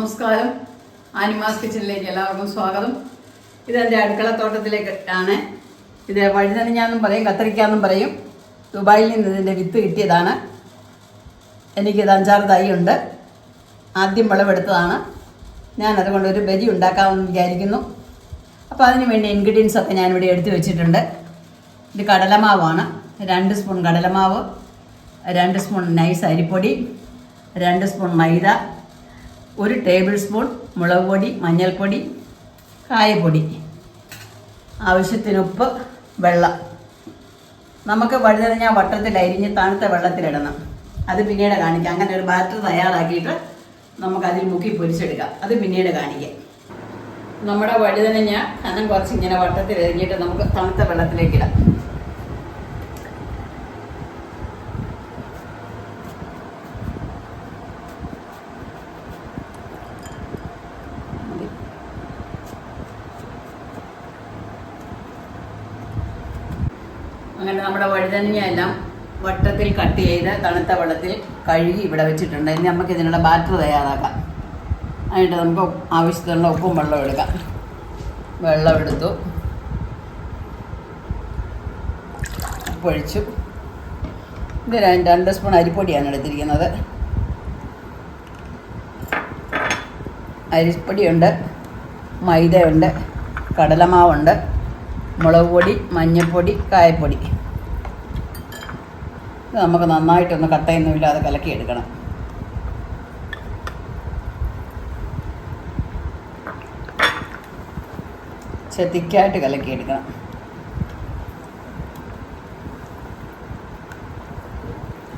നമസ്കാരം. ആനിമാസ് കിച്ചണിലേക്ക് എല്ലാവർക്കും സ്വാഗതം. ഇതെന്റെ അടുക്കളത്തോട്ടത്തിലേക്ക് ആണ് ഇത് വഴുതനഞ്ഞാന്നും പറയും കത്തിരിക്കാന്നും പറയും. ദുബായിൽ നിന്ന് ഇതിന്റെ വിത്ത് കിട്ടിയതാണ്. എനിക്കിത് അഞ്ചാറ് തൈ ഉണ്ട് ആദ്യം വിളവെടുത്തതാണ്. ഞാൻ അതുകൊണ്ട് ഒരു ബജി ഉണ്ടാക്കാമെന്ന് വിചാരിക്കുന്നു. അപ്പോൾ അതിന് വേണ്ടി ഇൻഗ്രീഡിയൻസ് ഒക്കെ ഞാനിവിടെ എടുത്തു വെച്ചിട്ടുണ്ട്. ഇത് കടലമാവാണ്. രണ്ട് സ്പൂൺ കടലമാവ് രണ്ട് സ്പൂൺ നൈസ് അരിപ്പൊടി രണ്ട് സ്പൂൺ മൈദ ഒരു ടേബിൾ സ്പൂൺ മുളക് പൊടി മഞ്ഞൾപ്പൊടി കായപ്പൊടി. ആവശ്യത്തിന് ഉപ്പ് വെള്ളം. നമുക്ക് വഴുതനഞ്ഞ വട്ടത്തിൽ അരിഞ്ഞ് തണുത്ത വെള്ളത്തിലിടണം അത് പിന്നീട് കാണിക്കാം. അങ്ങനെ ഒരു ബാറ്റർ തയ്യാറാക്കിയിട്ട് നമുക്ക് അതിൽ മുക്കി പൊരിച്ചെടുക്കാം. അത് പിന്നീട് കാണിക്കാം. നമ്മുടെ വഴുതനഞ്ഞ കനം കുറച്ച് ഇങ്ങനെ വട്ടത്തിൽ എറിഞ്ഞിട്ട് നമുക്ക് തണുത്ത വെള്ളത്തിലേക്ക് ഇടാം. അങ്ങനെ നമ്മുടെ വഴുതനങ്ങ എല്ലാം വട്ടത്തിൽ കട്ട് ചെയ്ത് തണുത്ത വെള്ളത്തിൽ കഴുകി ഇവിടെ വെച്ചിട്ടുണ്ട്. ഇനി നമുക്ക് ഇതിനുള്ള ബാറ്റർ തയ്യാറാക്കാം. അതിനായിട്ട് നമുക്ക് ആവശ്യത്തിനുള്ള ഉപ്പും വെള്ളവും എടുക്കാം. വെള്ളം എടുത്തു. ഉപ്പൊഴിച്ചു ഇത് രണ്ട് സ്പൂൺ അരിപ്പൊടിയാണ് എടുത്തിരിക്കുന്നത്. അരിപ്പൊടിയുണ്ട് മൈദയുണ്ട് കടലമാവുണ്ട്. മുളക് പൊടി മഞ്ഞൾപ്പൊടി കായപ്പൊടി. ഇത് നമുക്ക് നന്നായിട്ടൊന്ന് കട്ടയൊന്നുമില്ലാതെ കലക്കിയെടുക്കണം. ചെത്തിക്കായിട്ട് കലക്കിയെടുക്കണം.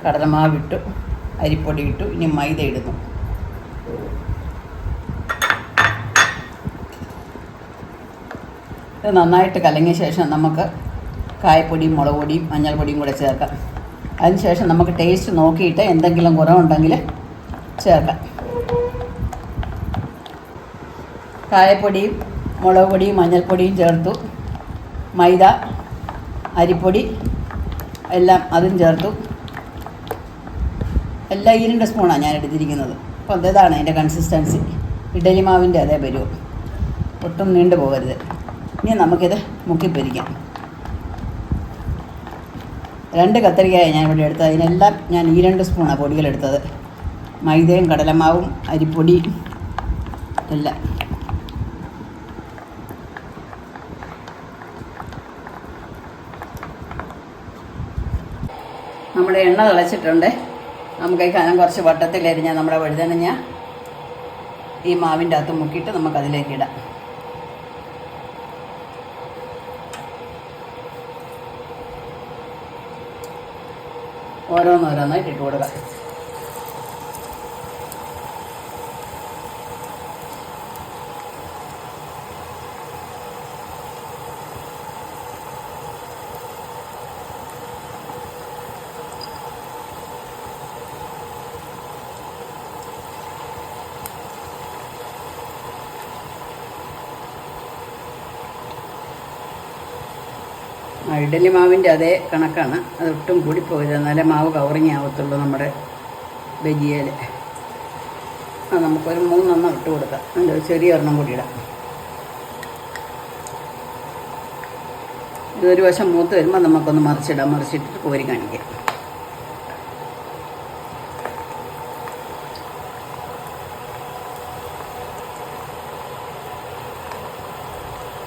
കടലമാവ് ഇട്ടു അരിപ്പൊടി ഇട്ടു ഇനി മൈദ ഇടുന്നു. ഇത് നന്നായിട്ട് കലങ്ങിയ ശേഷം നമുക്ക് കായപ്പൊടിയും മുളക് പൊടിയും മഞ്ഞൾപ്പൊടിയും കൂടെ ചേർക്കാം. അതിനുശേഷം നമുക്ക് ടേസ്റ്റ് നോക്കിയിട്ട് എന്തെങ്കിലും കുറവുണ്ടെങ്കിൽ ചേർക്കാം. കായപ്പൊടിയും മുളക് പൊടിയും മഞ്ഞൾപ്പൊടിയും ചേർത്തു. മൈദ അരിപ്പൊടി എല്ലാം അതും ചേർത്തു. എല്ലാം ഈ രണ്ട് സ്പൂണാണ് ഞാൻ എടുത്തിരിക്കുന്നത്. അപ്പോൾ ഇതാണ് അതിന്റെ കൺസിസ്റ്റൻസി ഇഡലി മാവിന്റെ അതേ വരുമോ ഒട്ടും നീണ്ടു പോകരുത് ഇനി നമുക്കിത് മുക്കിപ്പൊരിക്കാം. രണ്ട് കത്തരിക്കായ ഞാൻ ഇവിടെ എടുത്തത്. അതിനെല്ലാം ഞാൻ ഈ രണ്ട് സ്പൂണാണ് പൊടികളെടുത്തത് മൈദയും കടലമാവും അരിപ്പൊടി എല്ലാം. നമ്മുടെ എണ്ണ തിളച്ചിട്ടുണ്ട്. നമുക്ക് ഈ കനം കുറച്ച് വട്ടത്തിലരിഞ്ഞാൽ നമ്മുടെ വഴുതനഞ്ഞ ഈ മാവിന്റെ അകത്ത് മുക്കിയിട്ട് നമുക്കതിലേക്ക് ഇടാം. ഓരോന്നോരോന്നായിട്ട് ഇട്ട് കൊടുക്കാം. ഇഡലി മാവിന്റെ അതേ കണക്കാണ്. അത് ഒട്ടും കൂടി കൂടിപ്പോകരുത് എന്നാലേ മാവ് കവറിങ് ആവത്തുള്ളൂ നമ്മുടെ ബജിയയിൽ ആ നമുക്കൊരു മൂന്നെണ്ണം ഇട്ട് കൊടുക്കാം. അതിന്റെ ചെറിയ ഒരെണ്ണം കൂടി ഇടാം. ഇതൊരു വശം മൂത്ത് വരുമ്പോൾ നമുക്കൊന്ന് മറിച്ചിടാം. മറിച്ചിട്ടിട്ട് കോരി കാണിക്കാം.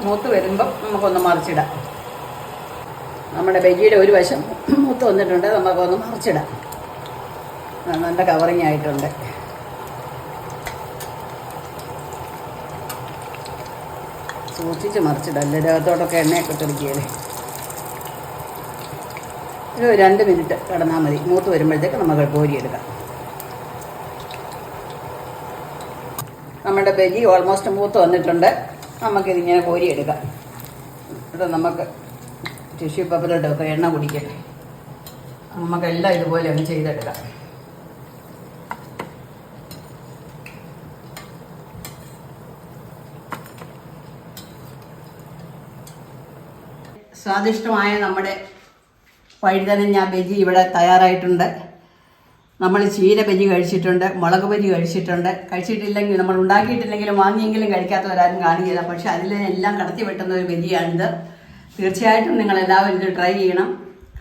മൂത്ത് വരുമ്പം നമുക്കൊന്ന് മറിച്ചിടാം. നമ്മുടെ ബജിയുടെ ഒരു വശം മുത്ത് വന്നിട്ടുണ്ട്. നമുക്കൊന്ന് മറിച്ചിടാം. നല്ല കവറിങ് ആയിട്ടുണ്ട്. സൂക്ഷിച്ച് മറിച്ചിടാം. അല്ലേ ദേഹത്തോടൊക്കെ എണ്ണയൊക്കെ തെളിക്കുകയല്ലേ ഒരു രണ്ട് മിനിറ്റ് കിടന്നാൽ മതി. മൂത്ത് വരുമ്പോഴത്തേക്ക് നമുക്ക് കോരിയെടുക്കാം. നമ്മുടെ ബജി ഓൾമോസ്റ്റ് മൂത്ത് വന്നിട്ടുണ്ട്. നമുക്കിതിങ്ങനെ കോരിയെടുക്കാം. ഇത് നമുക്ക് ടിഷ്യൂ പേപ്പറിലിട്ടൊക്കെ എണ്ണ കുടിക്കട്ടെ. നമുക്കെല്ലാം ഇതുപോലെ ഒന്ന് ചെയ്തെടുക്കാം. സ്വാദിഷ്ടമായ നമ്മുടെ വഴുതനഞ്ഞ ബജി ഇവിടെ തയ്യാറായിട്ടുണ്ട്. നമ്മൾ ചീര ബജി കഴിച്ചിട്ടുണ്ട് മുളക് ബജി കഴിച്ചിട്ടുണ്ട്. കഴിച്ചിട്ടില്ലെങ്കിൽ നമ്മൾ ഉണ്ടാക്കിയിട്ടില്ലെങ്കിലും വാങ്ങിയെങ്കിലും കഴിക്കാത്തവരാരും കാണുകയില്ല. പക്ഷെ അതിലെല്ലാം കടത്തി വെട്ടുന്ന ഒരു ബജിയാണിത്. തീർച്ചയായിട്ടും നിങ്ങൾ എല്ലാവരും ഇത് ട്രൈ ചെയ്യണം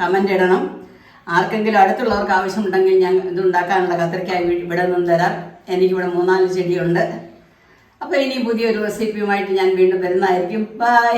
കമന്റ് ഇടണം. ആർക്കെങ്കിലും അടുത്തുള്ളവർക്ക് ആവശ്യമുണ്ടെങ്കിൽ ഞാൻ ഇത് ഉണ്ടാക്കാനുള്ള കത്തിരിക്കായി ഇവിടെ നിന്നും തരാം. എനിക്കിവിടെ മൂന്നാൽ ചെടിയുണ്ട്. അപ്പോൾ ഇനി പുതിയൊരു റെസിപ്പിയുമായിട്ട് ഞാൻ വീണ്ടും വരുന്നതായിരിക്കും. ബൈ